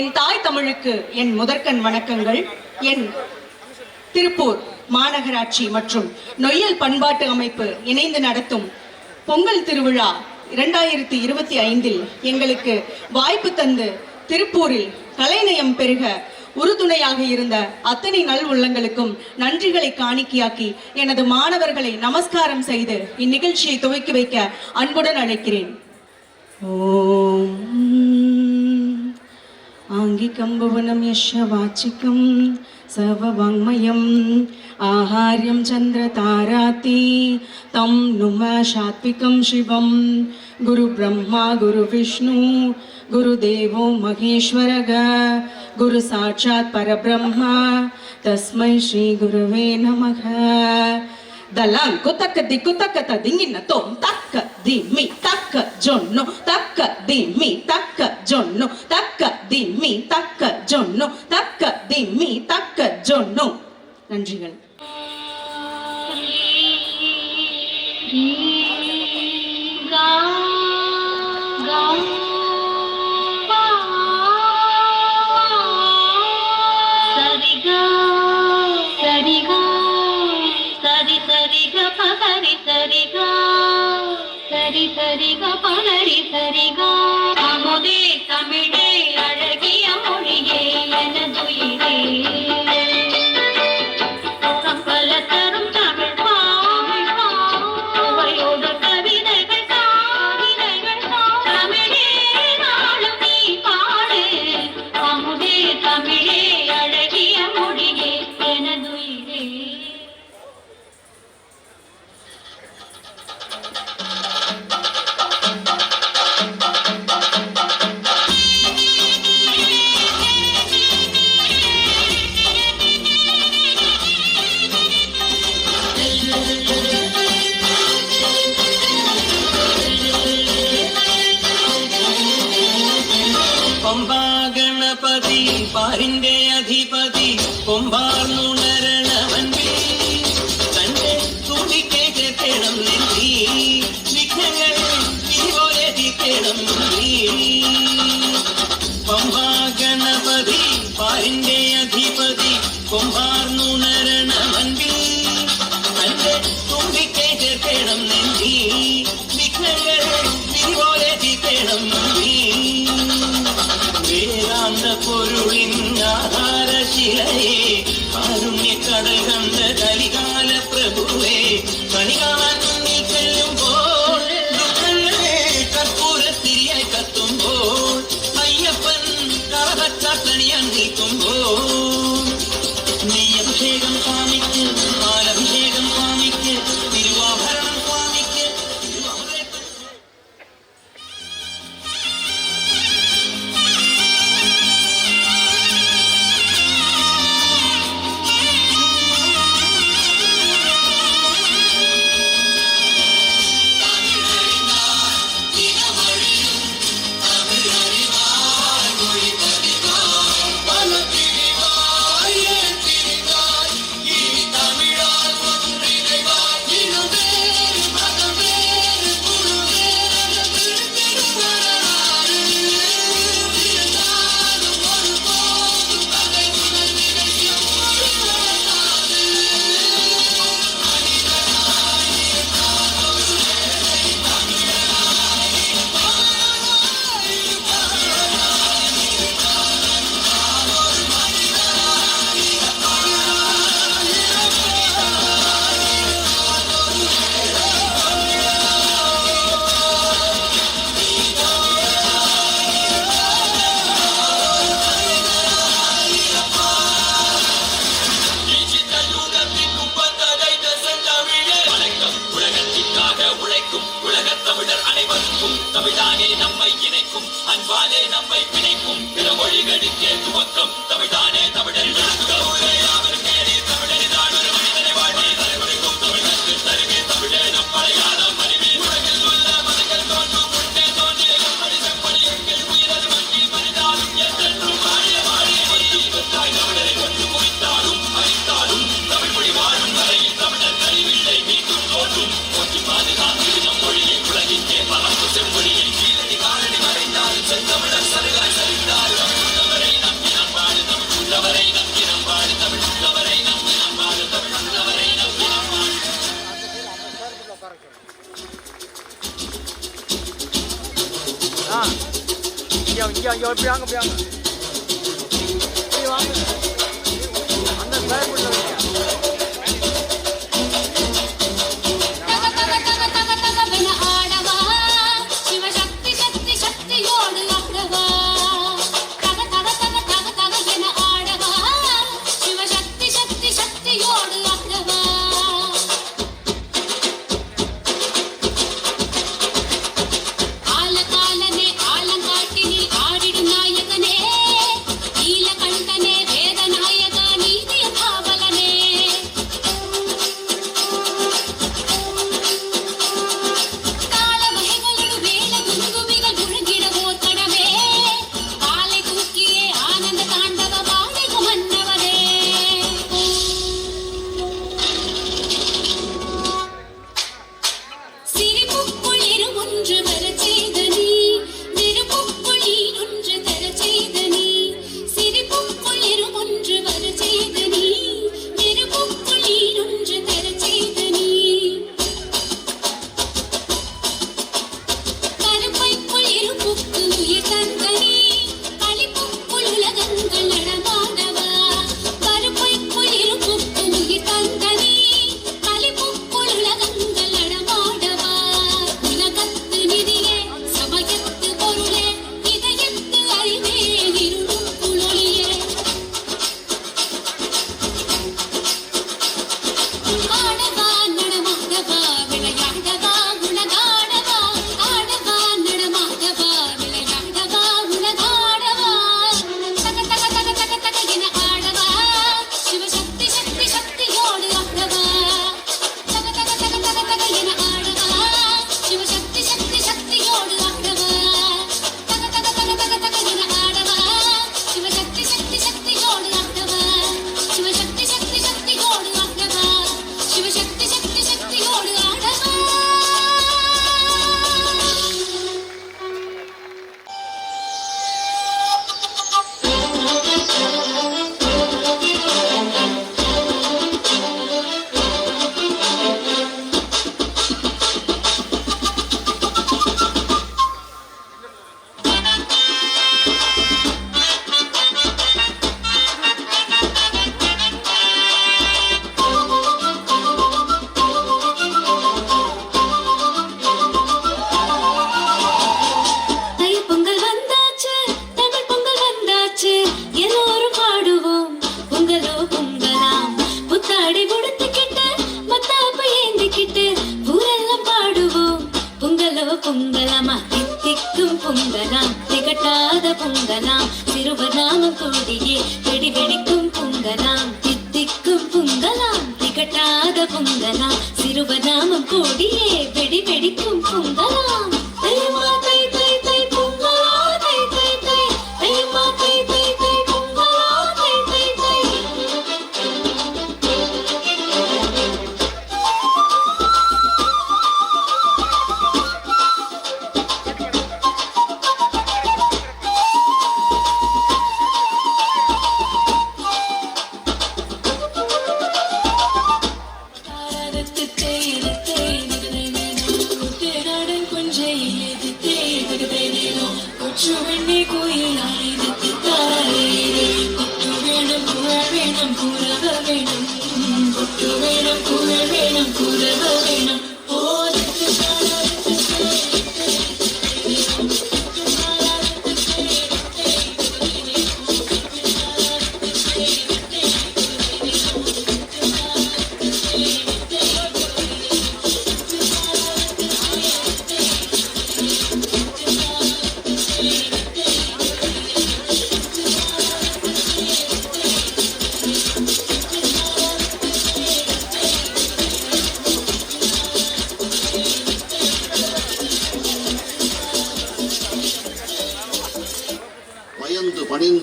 என் தாய் தமிழுக்கு என் முதற்கண் வணக்கங்கள். என் திருப்பூர் மாநகராட்சி மற்றும் நொய்யல் பண்பாட்டு அமைப்பு இணைந்து நடத்தும் பொங்கல் திருவிழா இரண்டாயிரத்தி இருபத்தி ஐந்தில் எங்களுக்கு வாய்ப்பு தந்து திருப்பூரில் கலைநயம் பெருக உறுதுணையாக இருந்த அத்தனை நல் உள்ளங்களுக்கும் நன்றிகளை காணிக்கையாக்கி எனது மாணவர்களை நமஸ்காரம் செய்து இந்நிகழ்ச்சியை துவக்கி வைக்க அன்புடன் அழைக்கிறேன். ஓம். ஆங்கிகம் புவனம் யஷ வாச்சிக்கம் சர்வவாங்மயம் ஆஹாரியம் சந்திர தாராதி தம் நும சாத்விகம் சிவம் குரு பிரம்மா குரு விஷ்ணு குரு தேவோ மகேஸ்வரக குரு சாட்சாத் பரபிரம்மா தஸ்மை ஸ்ரீ குருவே நமக ತೋಂ ತಕ್ಕ ದಿ ಮಿ ತಕ್ಕ ಜೊನ್ನು ತಕ್ಕ ದಿ ಮಿ ತಕ್ಕ ಜೊನ್ನು ತಕ್ಕ ದಿ ಮಿ ತಕ್ಕ ಜೊನ್ನು ತಕ್ಕ தி மி தக்க ஜொன்னு நன்றிகள் సరిగా పలరి సరిగా తముదే తమిళే ഗണപതി പാരിന്റെ അധിപതി കൊമ്പാർന്നുണരണവൻപി തന്റെ തുണിക്കെ 啊！ ပြန်ရောပြန်ပြန်ပြန်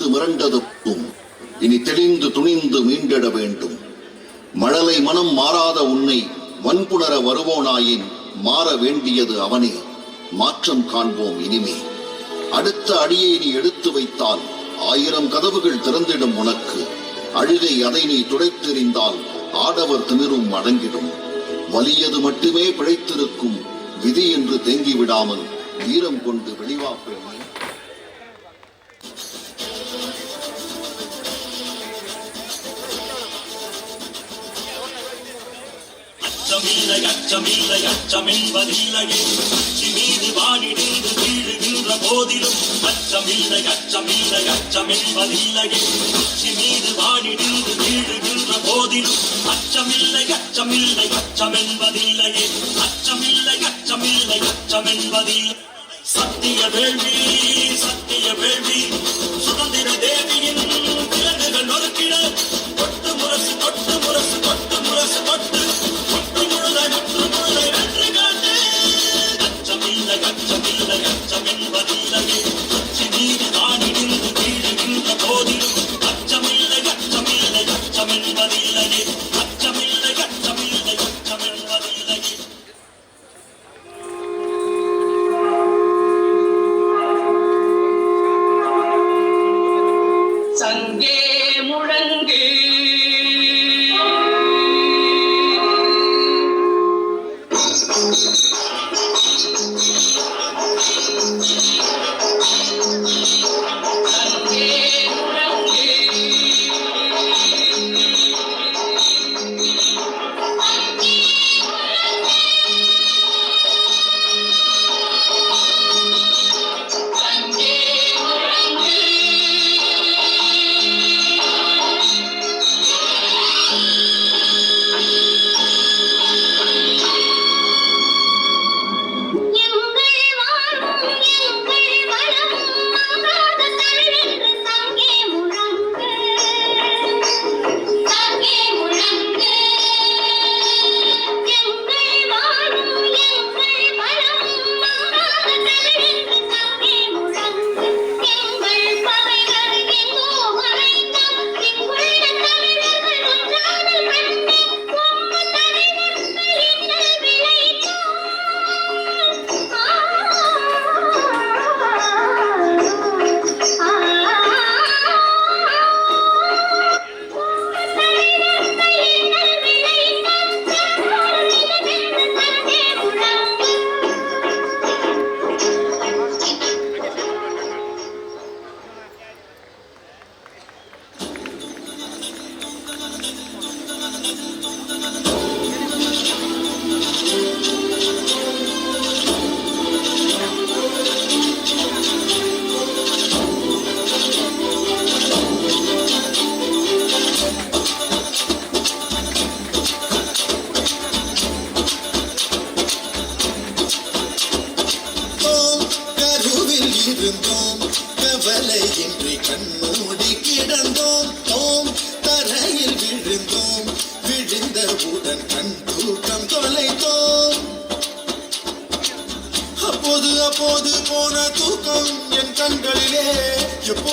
விழுந்து மிரண்டதுக்கும் இனி தெளிந்து துணிந்து மீண்டிட வேண்டும். மழலை மனம் மாறாத உன்னை வன்புணர வருவோனாயின் மாற வேண்டியது அவனே. மாற்றம் காண்போம் இனிமே. அடுத்த அடியை நீ எடுத்து வைத்தால் ஆயிரம் கதவுகள் திறந்திடும் உனக்கு. அழுகை அதை நீ துடைத்தெறிந்தால் ஆடவர் திமிரும் அடங்கிடும். வலியது மட்டுமே பிழைத்திருக்கும் விதி என்று தேங்கி விடாமல் வீரம் கொண்டு வெளிவாப்பேன் அச்சமில்லை அச்சமில்லை அச்சமென்பதில்லை அச்சி மீது வானிடின்று வீழுகின்ற போதிலும் அச்சமில்லை அச்சமில்லை அச்சமென்பதில்லை அச்சி மீது வானிடின்று வீழுகின்ற போதிலும் அச்சமில்லை அச்சமில்லை அச்சமென்பதில்லையே அச்சமில்லை அச்சமில்லை அச்சமென்பதில்லை சத்திய வேள்வி சத்திய வேள்வி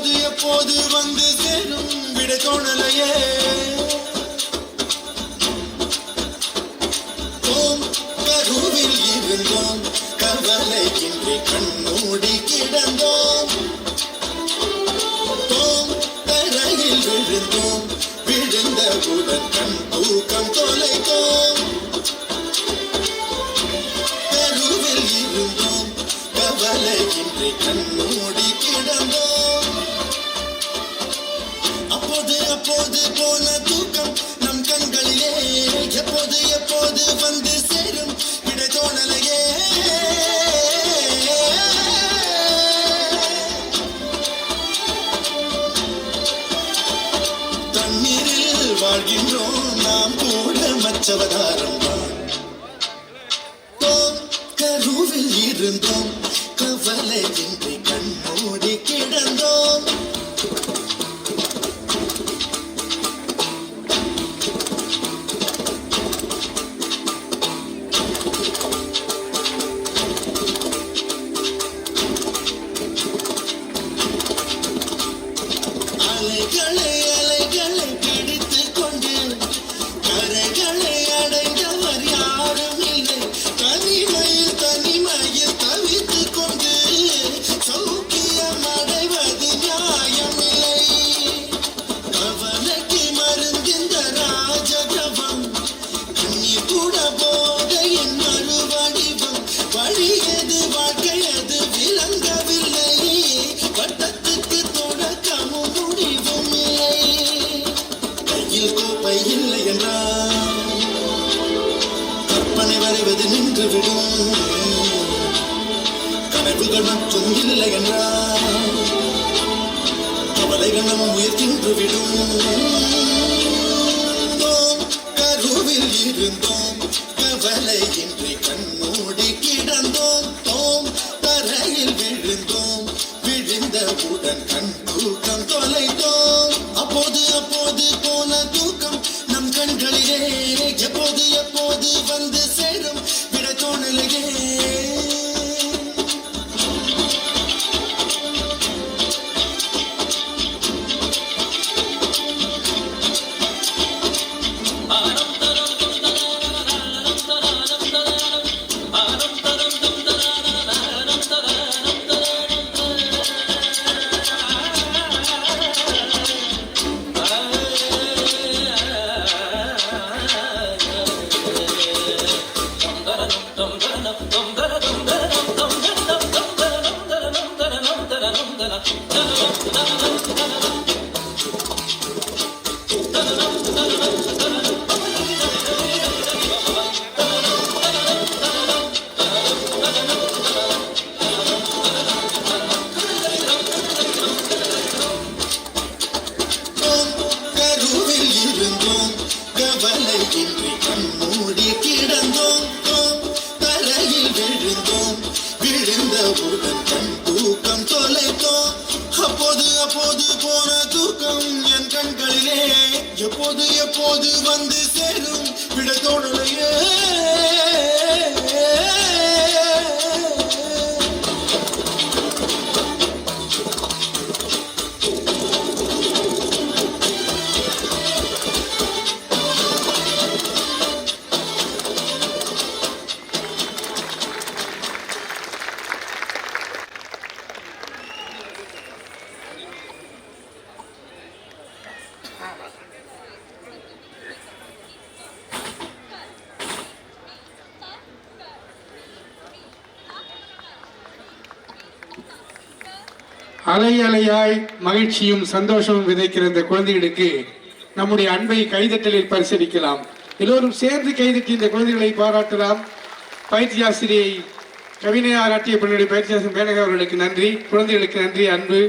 எப்போது எப்போது வந்து சேரும் விட தோணலையே? ஓம் கருவில் இருந்தோம் கவலையின்றி கண்ணூடி கிடந்தோம். கருவில் இருந்தோம் கவலையின்றி கண்மூடி கிடந்தோம் தோம் தரையில் விழுந்தோம் விழுந்தவுடன் கண் தூக்கம் தொலைத்தோம். எப்போது எப்போது வந்து சேரும் விட தோணலையே அலை அலையாய் மகிழ்ச்சியும் சந்தோஷமும் விதைக்கிற இந்த குழந்தைகளுக்கு நம்முடைய அன்பை கைதட்டலில் பரிசீலிக்கலாம் எல்லோரும் சேர்ந்து கைதட்டி இந்த குழந்தைகளை பாராட்டலாம். பயிற்சி ஆசிரியை கவினையார் ஆற்றிய பெண்ணுடைய பயிற்சி ஆசிரியர் மேனகா அவர்களுக்கு நன்றி. குழந்தைகளுக்கு நன்றி அன்பு.